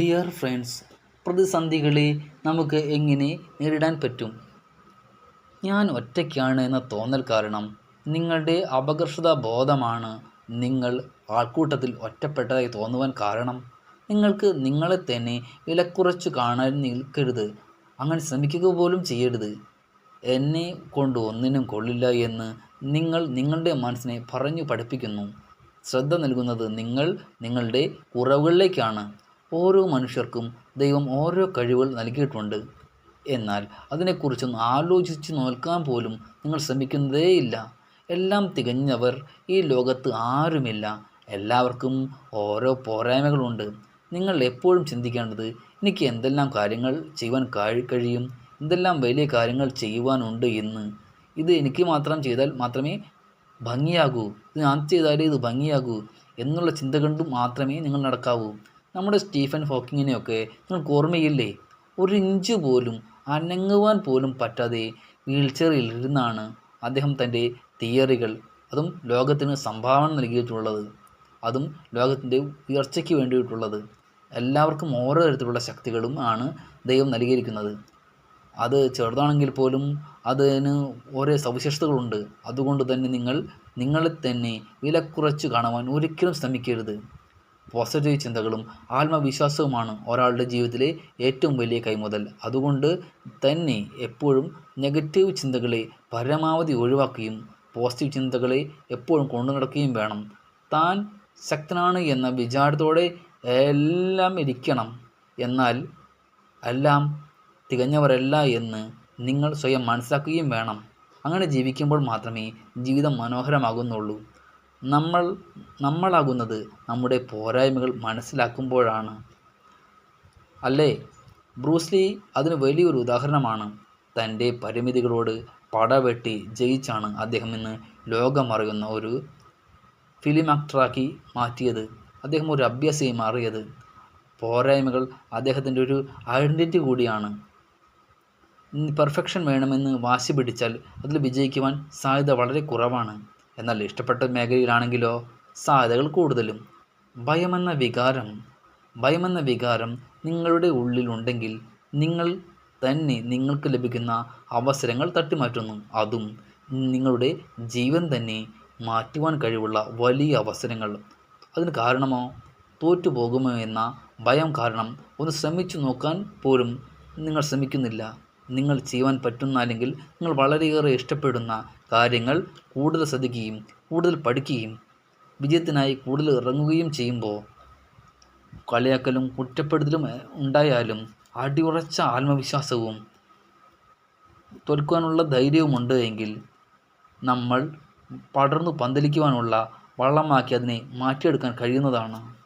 Dear friends പ്രതിസന്ധികളെ നമുക്ക് എങ്ങനെ നേരിടാൻ പറ്റും? ഞാൻ ഒറ്റയ്ക്കാണ് എന്ന തോന്നൽ കാരണം നിങ്ങളുടെ അപകർഷത ബോധമാണ് നിങ്ങൾ ആൾക്കൂട്ടത്തിൽ ഒറ്റപ്പെട്ടതായി തോന്നുവാൻ കാരണം. നിങ്ങൾക്ക് നിങ്ങളെ തന്നെ വിലക്കുറച്ചു കാണാൻ നിൽക്കരുത്. അങ്ങനെ ശ്രമിക്കുക പോലും ചെയ്യരുത്. എന്നെ കൊണ്ട് ഒന്നിനും കൊള്ളില്ല എന്ന് നിങ്ങൾ നിങ്ങളുടെ മനസ്സിനെ പറഞ്ഞു പഠിപ്പിക്കുന്നു. ശ്രദ്ധ നൽകുന്നത് നിങ്ങൾ നിങ്ങളുടെ കുറവുകളിലേക്കാണ്. ഓരോ മനുഷ്യർക്കും ദൈവം ഓരോ കഴിവുകൾ നൽകിയിട്ടുണ്ട്. എന്നാൽ അതിനെക്കുറിച്ചൊന്ന് ആലോചിച്ച് നോക്കാൻ പോലും നിങ്ങൾ ശ്രമിക്കുന്നതേയില്ല. എല്ലാം തികഞ്ഞവർ ഈ ലോകത്ത് ആരുമില്ല. എല്ലാവർക്കും ഓരോ പോരായ്മകളുണ്ട്. നിങ്ങൾ എപ്പോഴും ചിന്തിക്കേണ്ടത് എനിക്ക് എന്തെല്ലാം കാര്യങ്ങൾ ചെയ്യുവാൻ കഴി കഴിയും എന്തെല്ലാം വലിയ കാര്യങ്ങൾ ചെയ്യുവാനുണ്ട് എന്ന്. ഇത് എനിക്ക് മാത്രം ചെയ്താൽ മാത്രമേ ഭംഗിയാകൂ. ഇത് ഞാൻ ചെയ്താലേ ഇത് ഭംഗിയാകൂ. എന്നുള്ള ചിന്ത കൊണ്ട് മാത്രമേ നിങ്ങൾ നടക്കാവൂ. നമ്മുടെ സ്റ്റീഫൻ ഹോക്കിങ്ങിനെയൊക്കെ നിങ്ങൾക്ക് ഓർമ്മയില്ലേ? ഒരു ഇഞ്ച് പോലും അനങ്ങുവാൻ പോലും പറ്റാതെ വീൽചെയറിൽ ഇരുന്നാണ് അദ്ദേഹം തന്റെ തിയറികൾ അതും ലോകത്തിന് സംഭാവന നൽകിയിട്ടുള്ളത് അതും ലോകത്തിന്റെ ഉയർച്ചയ്ക്ക് വേണ്ടിയിട്ടുള്ളത്. എല്ലാവർക്കും ഓരോ തരത്തിലുള്ള ശക്തികളും ആണ് ദൈവം നൽകിയിരിക്കുന്നത്. അത് ചെറുതാണെങ്കിൽ പോലും അതിന് ഓരോ സവിശേഷതകളുണ്ട്. അതുകൊണ്ട് തന്നെ നിങ്ങൾ നിങ്ങളെ തന്നെ വിലക്കുറച്ച് കാണുവാൻ ഒരിക്കലും ശ്രമിക്കരുത്. പോസിറ്റീവ് ചിന്തകളും ആത്മവിശ്വാസവുമാണ് ഒരാളുടെ ജീവിതത്തിലെ ഏറ്റവും വലിയ കൈമുതൽ. അതുകൊണ്ട് തന്നെ എപ്പോഴും നെഗറ്റീവ് ചിന്തകളെ പരമാവധി ഒഴിവാക്കുകയും പോസിറ്റീവ് ചിന്തകളെ എപ്പോഴും കൊണ്ടു നടക്കുകയും വേണം. താൻ ശക്തനാണ് എന്ന വിചാരത്തോടെ എല്ലാം ഇരിക്കണം. എന്നാൽ എല്ലാം തികഞ്ഞവരല്ല എന്ന് നിങ്ങൾ സ്വയം മനസ്സിലാക്കുകയും വേണം. അങ്ങനെ ജീവിക്കുമ്പോൾ മാത്രമേ ജീവിതം മനോഹരമാകുന്നുള്ളൂ. നമ്മൾ നമ്മളാകുന്നത് നമ്മുടെ പോരായ്മകൾ മനസ്സിലാക്കുമ്പോഴാണ്. അല്ലേ? ബ്രൂസ്ലി അതിന് വലിയൊരു ഉദാഹരണമാണ്. തന്റെ പരിമിതികളോട് പടവെട്ടി ജയിച്ചാണ് അദ്ദേഹം ഇന്ന് ലോകമറിയുന്ന ഒരു ഫിലിം ആക്ടറാക്കി മാറ്റിയത്. അദ്ദേഹം ഒരു അഭ്യാസിയായി മാറിയത്. പോരായ്മകൾ അദ്ദേഹത്തിന്റെ ഒരു ഐഡന്റിറ്റി കൂടിയാണ്. പെർഫെക്ഷൻ വേണമെന്ന് വാശി പിടിച്ചാൽ അതിൽ വിജയിക്കുവാൻ സാധ്യത വളരെ കുറവാണ്. എന്നാൽ ഇഷ്ടപ്പെട്ട മേഖലയിലാണെങ്കിലോ സാധ്യതകൾ കൂടുതലും. ഭയമെന്ന വികാരം ഭയമെന്ന വികാരം നിങ്ങളുടെ ഉള്ളിലുണ്ടെങ്കിൽ നിങ്ങൾ തന്നെ നിങ്ങൾക്ക് ലഭിക്കുന്ന അവസരങ്ങൾ തട്ടിമാറ്റുന്നു. അതും നിങ്ങളുടെ ജീവൻ തന്നെ മാറ്റുവാൻ കഴിവുള്ള വലിയ അവസരങ്ങൾ. അതിന് കാരണമോ? തോറ്റുപോകുമോ എന്ന ഭയം കാരണം ഒന്ന് ശ്രമിച്ചു നോക്കാൻ പോലും നിങ്ങൾ ശ്രമിക്കുന്നില്ല. നിങ്ങൾ ചെയ്യുവാൻ പറ്റുന്ന അല്ലെങ്കിൽ നിങ്ങൾ വളരെയേറെ ഇഷ്ടപ്പെടുന്ന കാര്യങ്ങൾ കൂടുതൽ ശ്രദ്ധിക്കുകയും കൂടുതൽ പഠിക്കുകയും വിജയത്തിനായി കൂടുതൽ ഇറങ്ങുകയും ചെയ്യുമ്പോൾ കളിയാക്കലും കുറ്റപ്പെടുത്തലും ഉണ്ടായാലും അടിയുറച്ച ആത്മവിശ്വാസവും തോൽക്കുവാനുള്ള ധൈര്യവുമുണ്ട് എങ്കിൽ നമ്മൾ പടർന്നു പന്തലിക്കുവാനുള്ള വള്ളമാക്കി അതിനെ മാറ്റിയെടുക്കാൻ കഴിയുന്നതാണ്.